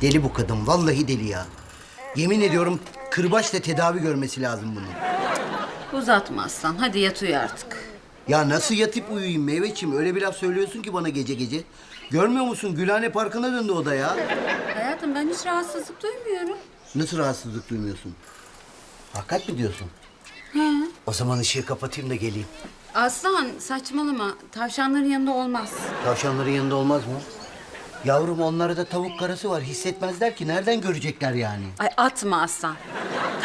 Deli bu kadın. Vallahi deli ya. Yemin ediyorum kırbaçla tedavi görmesi lazım bunun. Uzatma aslan. Hadi yat uyu artık. Ya nasıl yatıp uyuyayım meyveçim? Öyle bir laf söylüyorsun ki bana gece gece. Görmüyor musun? Gülhane Parkı'na döndü o da ya. Hayatım ben hiç rahatsızlık duymuyorum. Nasıl rahatsızlık duymuyorsun? Hakikat mi diyorsun? O zaman ışığı kapatayım da geleyim. Aslan saçmalama. Tavşanların yanında olmaz. Tavşanların yanında olmaz mı? Yavrum onlarda da tavuk karası var. Hissetmezler ki. Nereden görecekler yani? Ay atma aslan.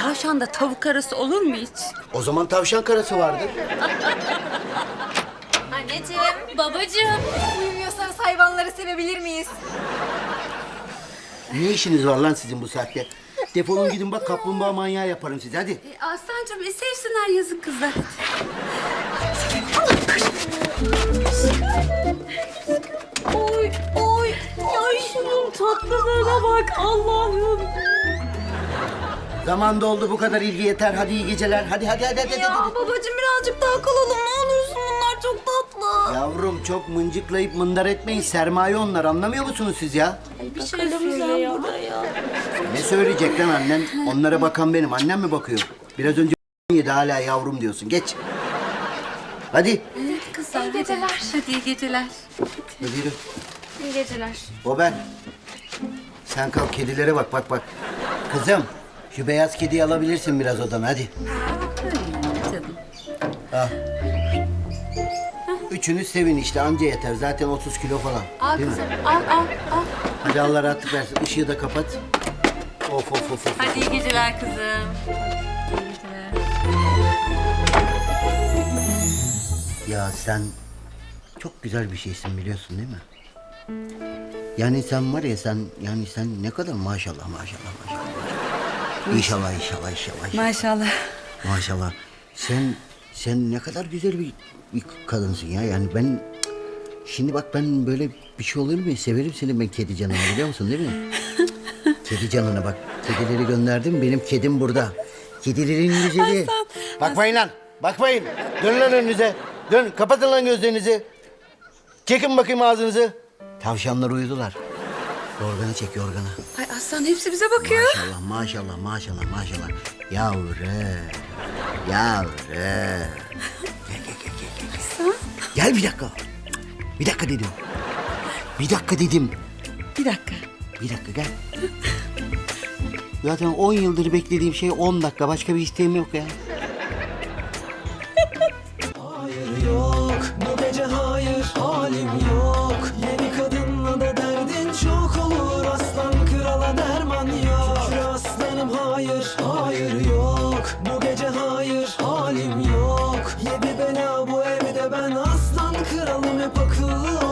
Tavşanda tavuk arası olur mu hiç? O zaman tavşan karası vardır. Anneciğim, babacığım. Uyumuyorsanız hayvanları sevebilir miyiz? Ne işiniz var lan sizin bu saatte? Defolun gidin bak kaplumbağa manyağı yaparım size hadi. E, Aslancığım e, sevsinler yazık kızlar. Tatlılığına bak Allah'ım. Zaman doldu bu kadar ilgi yeter. Hadi iyi geceler. Hadi hadi hadi hadi. Ya hadi. babacığım birazcık daha kalalım ne olursun bunlar çok tatlı. Yavrum çok mıncıklayıp mındar etmeyin. Sermaye onlar anlamıyor musunuz siz ya? Bir şey söyle ya. ya. Ne söyleyecek lan annen? Onlara bakan benim. Annem mi bakıyor? Biraz önce yedi hala yavrum diyorsun. Geç. Hadi. Kızlar. İyi geceler. Hadi, hadi iyi geceler. Hadi yürü. İyi geceler. O ben. Sen kalk kedilere bak bak bak. Kızım şu beyaz kediyi alabilirsin biraz odana hadi. Al. Üçünüz sevin işte anca yeter. Zaten 30 kilo falan. Al Değil mi? kızım al al al. Hadi Allah rahatlık versin. Işığı da kapat. Of of of of. Hadi iyi geceler kızım. İyi geceler. Ya sen çok güzel bir şeysin biliyorsun değil mi? Yani sen var ya sen yani sen ne kadar maşallah maşallah maşallah. İnşallah inşallah inşallah. inşallah. Maşallah. Maşallah. Sen sen ne kadar güzel bir, bir kadınsın ya. Yani ben şimdi bak ben böyle bir şey olur mu? Severim seni ben kedi canını biliyor musun değil mi? kedi canına bak. Kedileri gönderdim. Benim kedim burada. Kedilerin güzeli. Bakmayın lan. Bakmayın. Dön lan önünüze. Dön. Kapatın lan gözlerinizi. Çekin bakayım ağzınızı. Tavşanlar uyudular. Yorganı çek yorganı. Ay aslan hepsi bize bakıyor. Maşallah maşallah maşallah maşallah. Yavru. Yavru. Gel gel gel gel. gel. Gel bir dakika. Bir dakika dedim. Bir dakika dedim. Bir dakika. Bir dakika gel. Zaten 10 yıldır beklediğim şey 10 dakika. Başka bir isteğim yok ya. Hayır yok bu gece hayır halim yok hayır hayır yok. Bu gece hayır halim yok. Yedi bela bu evde ben aslan kralım hep akıllı